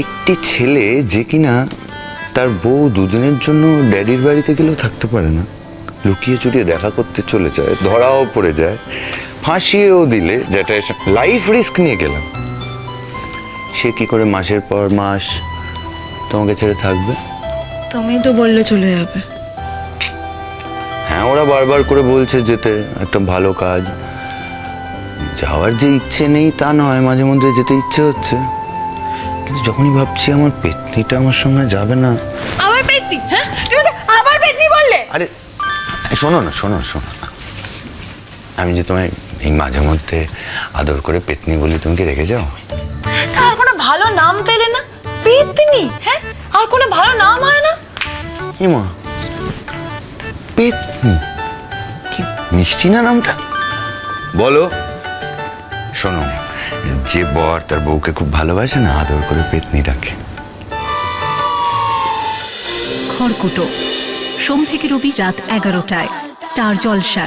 একটি ছেলে যে কিনা তার বউ দুদিনের জন্য ড্যাডির বাড়িতে গেলেও থাকতে পারে না। লুকিয়ে চুরিয়ে দেখা করতে চলে যায় ধরাও পড়ে যায় ফাঁসিয়েও দিলে যেটা লাইফ রিস্ক নিয়ে গেলাম। সে কি করে মাসের পর মাস তোমাকে ছেড়ে থাকবে? তুমি তো বললে চলে যাবে। হ্যাঁ ওরা বারবার করে বলছে যেতে একটা ভালো কাজ। যাওয়ার যে ইচ্ছে নেই তা নয় মাঝে মধ্যে যেতে ইচ্ছে হচ্ছে। কিন্তু যখনই ভাবছি আমার পেতনিটা আমার সঙ্গে যাবে না। আমার পেতনি? হ্যাঁ? তুমি আবার পেতনি বললে? আরে শোনো না শোনো শোনো আমি যে তোমায় এই মাঝে মধ্যে আদর করে পেতনি বলি তুমি কি রেখে যাও? তার কোনো ভালো নাম পেলে না? পেতনি? হ্যাঁ? আর কোনো ভালো নাম হয় না? ইমা পেতনি? কি মিষ্টি না নামটা? বলো। শোনো যে বর তার বউকে খুব ভালোবাসে না, আদর করে পেতনি রাখে খড়কুটো। সোম থেকে রবি রাত এগারোটায়, স্টার জলসায়।